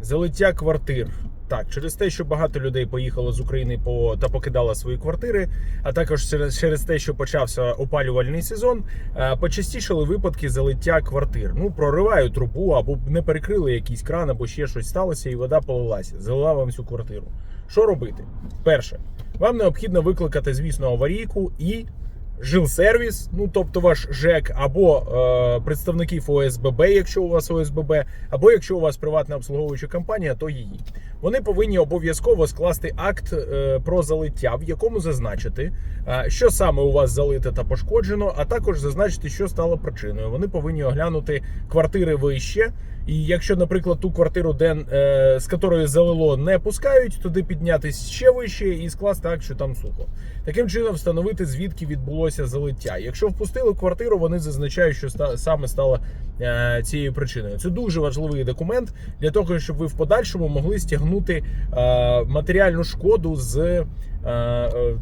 Залиття квартир. Так, через те, що багато людей поїхало з України по та покидало свої квартири, а також через, через те, що почався опалювальний сезон, е, почастішали випадки залиття квартир. Ну, проривають трубу або не перекрили якийсь кран, або ще щось сталося, і вода полилася, залила вам всю квартиру. Що робити? Перше, вам необхідно викликати, звісно, аварійку і жилсервіс, ну тобто ваш ЖЕК, або е, представників ОСББ, якщо у вас ОСББ, або якщо у вас приватна обслуговуюча компанія, то її. Вони повинні обов'язково скласти акт е, про залиття, в якому зазначити, е, що саме у вас залите та пошкоджено, а також зазначити, що стало причиною. Вони повинні оглянути квартири вище. І якщо, наприклад, ту квартиру, де е, з якої залило, не пускають, туди піднятися ще вище і скласти акт, що там сухо. Таким чином встановити звідки відбулося залиття. Якщо впустили квартиру, вони зазначають, що ста- саме стало е, цією причиною. Це дуже важливий документ для того, щоб ви в подальшому могли стягнути е, матеріальну шкоду з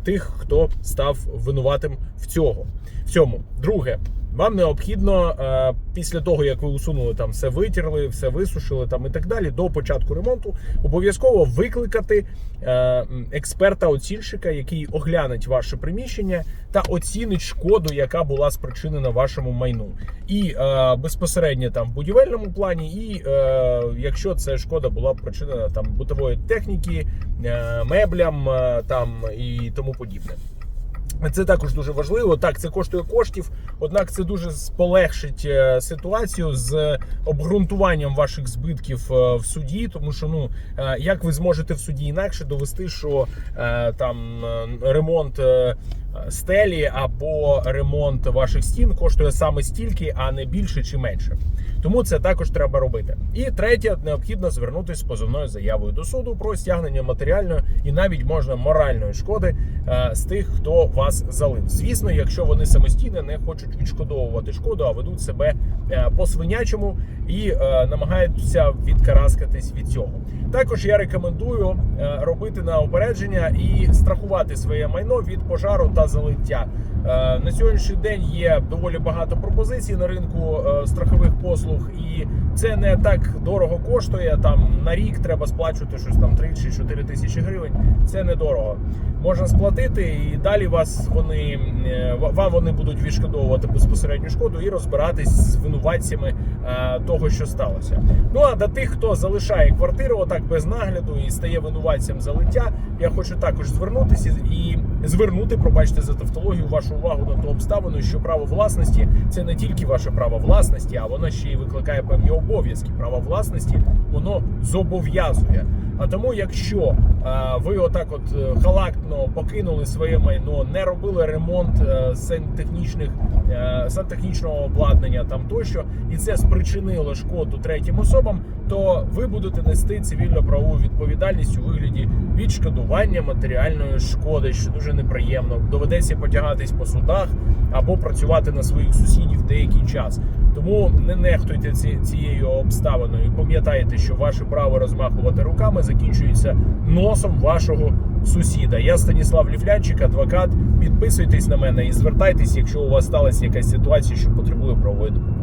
тих, хто став винуватим в цього. В цьому друге. Вам необхідно е, після того, як ви усунули там все витерли, все висушили там і так далі, до початку ремонту обов'язково викликати е, експерта-оцінщика, який оглянеть ваше приміщення та оцінить шкоду, яка була спричинена вашому майну, і е, безпосередньо там в будівельному плані, і якщо це шкода була причинена там бутової техніки, меблям там і тому подібне. Це також дуже важливо. Так, це коштує коштів, однак це дуже полегшить е, ситуацію з обґрунтуванням ваших збитків е, в суді, тому що ну е, як ви зможете в суді інакше довести, що е, там е, ремонт. Стелі або ремонт ваших стін коштує саме стільки, а не більше чи менше. Тому це також треба робити. І третє, необхідно звернутися з позовною заявою до суду про стягнення матеріальної і навіть можна моральної шкоди е, з тих, хто вас залив. Звісно, якщо вони самостійно не хочуть відшкодовувати шкоду, а ведуть себе по свинячому і е, намагаються відкараскатись від цього. Також я рекомендую е, робити на опередження і страхувати своє майно від пожару та залиття. Е, На сьогоднішній день є доволі багато пропозицій на ринку е, страхових послуг, і це не так дорого коштує. Там на рік треба сплачувати щось там 3 чи 4 тисячі гривень. Це недорого. Можна сплатити, і далі вас вони е, вам вони будуть відшкодовувати безпосередню шкоду і розбиратись з винуватцями е, того, що сталося. Ну а до тих, хто залишає квартиру отак без нагляду і стає винуватцем залиття, я хочу також звернутися і звернути, пробачте за тавтологію, вашу увагу на ту обставину, що право власності це не тільки ваше право власності, а воно ще й викликає певні обов'язки. Право власності воно зобов'язує. А тому, якщо е, ви отак, от е, халактно покинули своє майно, не робили ремонт е, сантехнічних сантехнічного обладнання там тощо, і це спричинило шкоду третім особам, то ви будете нести цивільно-правову відповідальність у вигляді відшкодування матеріальної шкоди, що дуже неприємно. Доведеться потягатись по судах або працювати на своїх сусідів деякий час. Тому не нехтуйте ці, цією обставиною. І Пам'ятайте, що ваше право розмахувати руками закінчується носом вашого сусіда. Я Станіслав Ліфлянчик, адвокат. Підписуйтесь на мене і звертайтесь, якщо у вас сталася якась ситуація, що потребує правової допомоги.